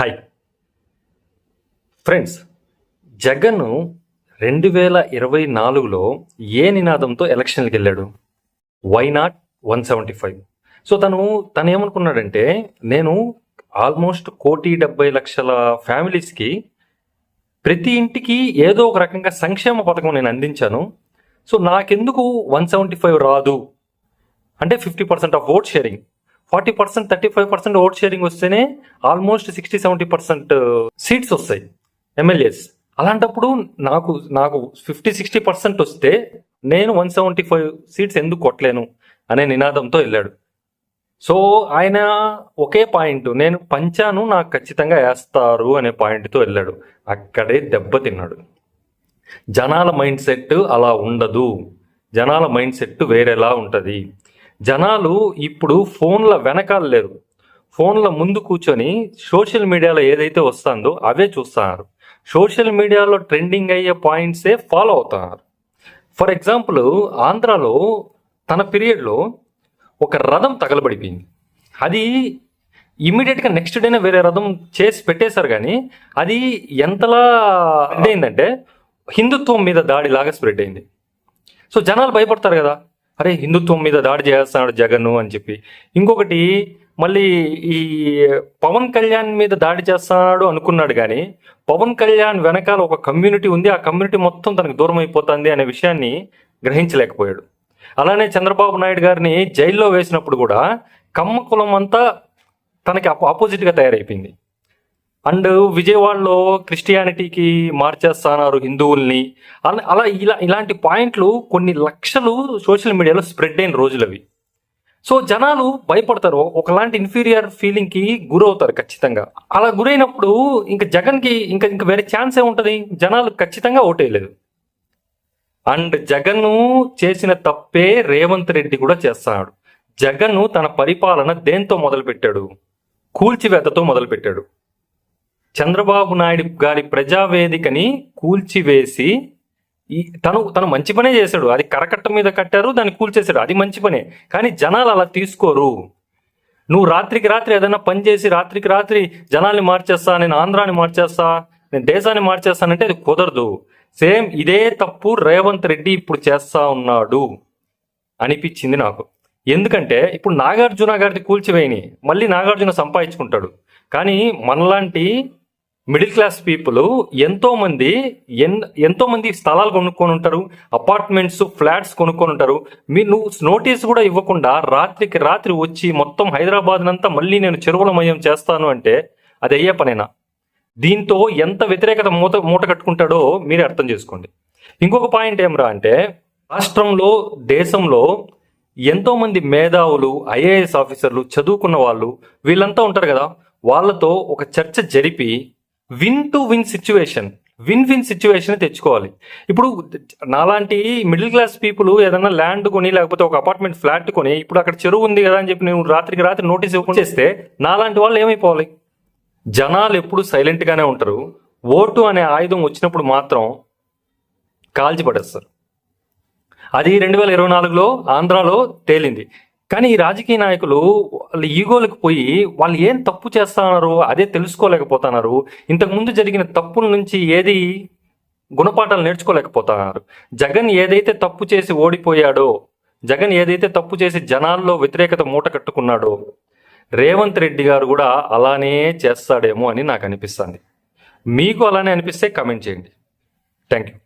Hi. Friends Jagan రెండు వేల ఇరవై నాలుగులో ఏ నినాదంతో ఎలక్షన్కి వెళ్ళాడు? Why not one seventy five. So తను తను ఏమనుకున్నాడంటే నేను ఆల్మోస్ట్ కోటి డెబ్బై లక్షల ఫ్యామిలీస్కి ప్రతి ఇంటికి ఏదో ఒక రకంగా సంక్షేమ పథకం నేను అందించాను. సో నాకెందుకు వన్ సెవెంటీ ఫైవ్ రాదు? అంటే fifty percent of vote sharing. Forty percent thirty five percent vote sharing వస్తేనే almost sixty seventy percent uh, seats వస్తాయి ఎమ్మెల్యేస్. అలాంటప్పుడు నాకు నాకు ఫిఫ్టీ సిక్స్టీ పర్సెంట్ వస్తే నేను వన్ సెవెంటీ ఫైవ్ సీట్స్ ఎందుకు కొట్టలేను అనే నినాదంతో వెళ్ళాడు. సో ఆయన ఒకే పాయింట్ నేను పంచాను నాకు ఖచ్చితంగా వేస్తారు అనే పాయింట్తో వెళ్ళాడు. అక్కడే దెబ్బతిన్నాడు జనాల మైండ్ సెట్ అలా ఉండదు. జనాల మైండ్ సెట్ వేరేలా ఉంటుంది. జనాలు ఇప్పుడు ఫోన్ల వెనకాల లేరు. ఫోన్ల ముందు కూర్చొని సోషల్ మీడియాలో ఏదైతే వస్తుందో అవే చూస్తున్నారు. సోషల్ మీడియాలో ట్రెండింగ్ అయ్యే పాయింట్సే ఫాలో అవుతున్నారు. ఫర్ ఎగ్జాంపుల్ ఆంధ్రాలో తన పీరియడ్లో ఒక రథం తగలబడిపోయింది. అది ఇమ్మీడియట్గా నెక్స్ట్ డేనే వేరే రథం చేసి పెట్టేశారు కానీ అది ఎంతలా స్ప్రెడ్ అయిందంటే హిందుత్వం మీద దాడిలాగా స్ప్రెడ్ అయింది. సో జనాలు భయపడతారు కదా. అరే హిందుత్వం మీద దాడి చేస్తున్నాడు జగన్ అని చెప్పి. ఇంకొకటి మళ్ళీ ఈ పవన్ కళ్యాణ్ మీద దాడి చేస్తున్నాడు అనుకున్నాడు కానీ పవన్ కళ్యాణ్ వెనకాల ఒక కమ్యూనిటీ ఉంది. ఆ కమ్యూనిటీ మొత్తం తనకు దూరం అయిపోతుంది అనే విషయాన్ని గ్రహించలేకపోయాడు. అలానే చంద్రబాబు నాయుడు గారిని జైల్లో వేసినప్పుడు కూడా కమ్మ కులం అంతా తనకి ఆపోజిట్గా తయారైపోయింది. అండ్ విజయవాడలో క్రిస్టియానిటీకి మార్చేస్తున్నారు హిందువుల్ని. అలా అలా ఇలా ఇలాంటి పాయింట్లు కొన్ని లక్షలు సోషల్ మీడియాలో స్ప్రెడ్ అయిన రోజులు అవి. సో జనాలు భయపడతారు. ఒకలాంటి ఇన్ఫీరియర్ ఫీలింగ్కి గురవుతారు ఖచ్చితంగా. అలా గురైనప్పుడు ఇంకా జగన్కి ఇంకా ఇంకా వేరే ఛాన్స్ ఏముంటుంది? జనాలు ఖచ్చితంగా ఓటేయలేదు. అండ్ జగన్ చేసిన తప్పే రేవంత్ రెడ్డి కూడా చేస్తున్నాడు. జగన్ తన పరిపాలన దేంతో మొదలుపెట్టాడు? కూల్చివేతతో మొదలుపెట్టాడు. చంద్రబాబు నాయుడు గారి ప్రజావేదికని కూల్చివేసి ఈ తను తను మంచి పనే చేశాడు. అది కరకట్ట మీద కట్టారు దాన్ని కూల్చేశాడు. అది మంచి పనే. కానీ జనాలు అలా తీసుకోరు. నువ్వు రాత్రికి రాత్రి ఏదైనా పని చేసి రాత్రికి రాత్రి జనాల్ని మార్చేస్తా నేను ఆంధ్రాని మార్చేస్తా నేను దేశాన్ని మార్చేస్తానంటే అది కుదరదు. సేమ్ ఇదే తప్పు రేవంత్ రెడ్డి ఇప్పుడు చేస్తా ఉన్నాడు అనిపించింది నాకు. ఎందుకంటే ఇప్పుడు నాగార్జున గారిది కూల్చివేయని మళ్ళీ నాగార్జున సంపాదించుకుంటాడు. కానీ మనలాంటి మిడిల్ క్లాస్ పీపుల్ ఎంతో మంది ఎన్ ఎంతో మంది స్థలాలు కొనుక్కొని ఉంటారు అపార్ట్మెంట్స్ ఫ్లాట్స్ కొనుక్కొని ఉంటారు. మీ నువ్వు నోటీస్ కూడా ఇవ్వకుండా రాత్రికి రాత్రి వచ్చి మొత్తం హైదరాబాద్ అంతా మళ్ళీ నేను చెరువులమయం చేస్తాను అంటే అది అయ్యే పనేనా? దీంతో ఎంత వ్యతిరేకత మూత మూట కట్టుకుంటాడో మీరే అర్థం చేసుకోండి. ఇంకొక పాయింట్ ఏమరా అంటే రాష్ట్రంలో దేశంలో ఎంతోమంది మేధావులు ఐఏఎస్ ఆఫీసర్లు చదువుకున్న వాళ్ళు వీళ్ళంతా ఉంటారు కదా వాళ్ళతో ఒక చర్చ జరిపి win to win situation win win situation తెచ్చుకోవాలి. ఇప్పుడు నాలాంటి మిడిల్ క్లాస్ పీపుల్ ఏదైనా ల్యాండ్ కొని లేకపోతే ఒక అపార్ట్మెంట్ ఫ్లాట్ కొని ఇప్పుడు అక్కడ చెరువు ఉంది కదా అని చెప్పి నేను రాత్రికి రాత్రి నోటీస్ ఇవ్వకుండా చేస్తే నాలాంటి వాళ్ళు ఏమైపోవాలి? జనాలు ఎప్పుడు సైలెంట్గానే ఉంటారు. ఓటు అనే ఆయుధం వచ్చినప్పుడు మాత్రం కాల్చి పడేస్తారు అది రెండు వేల ఇరవై నాలుగులో ఆంధ్రాలో తేలింది. కానీ ఈ రాజకీయ నాయకులు వాళ్ళ ఈగోలకు పోయి వాళ్ళు ఏం తప్పు చేస్తున్నారు అదే తెలుసుకోలేకపోతున్నారు. ఇంతకుముందు జరిగిన తప్పుల నుంచి ఏది గుణపాఠాలు నేర్చుకోలేకపోతున్నారు. జగన్ ఏదైతే తప్పు చేసి ఓడిపోయాడో జగన్ ఏదైతే తప్పు చేసి జనాల్లో వ్యతిరేకత మూట కట్టుకున్నాడో రేవంత్ రెడ్డి గారు కూడా అలానే చేస్తాడేమో అని నాకు అనిపిస్తుంది. మీకు అలానే అనిపిస్తే కమెంట్ చేయండి. Thank you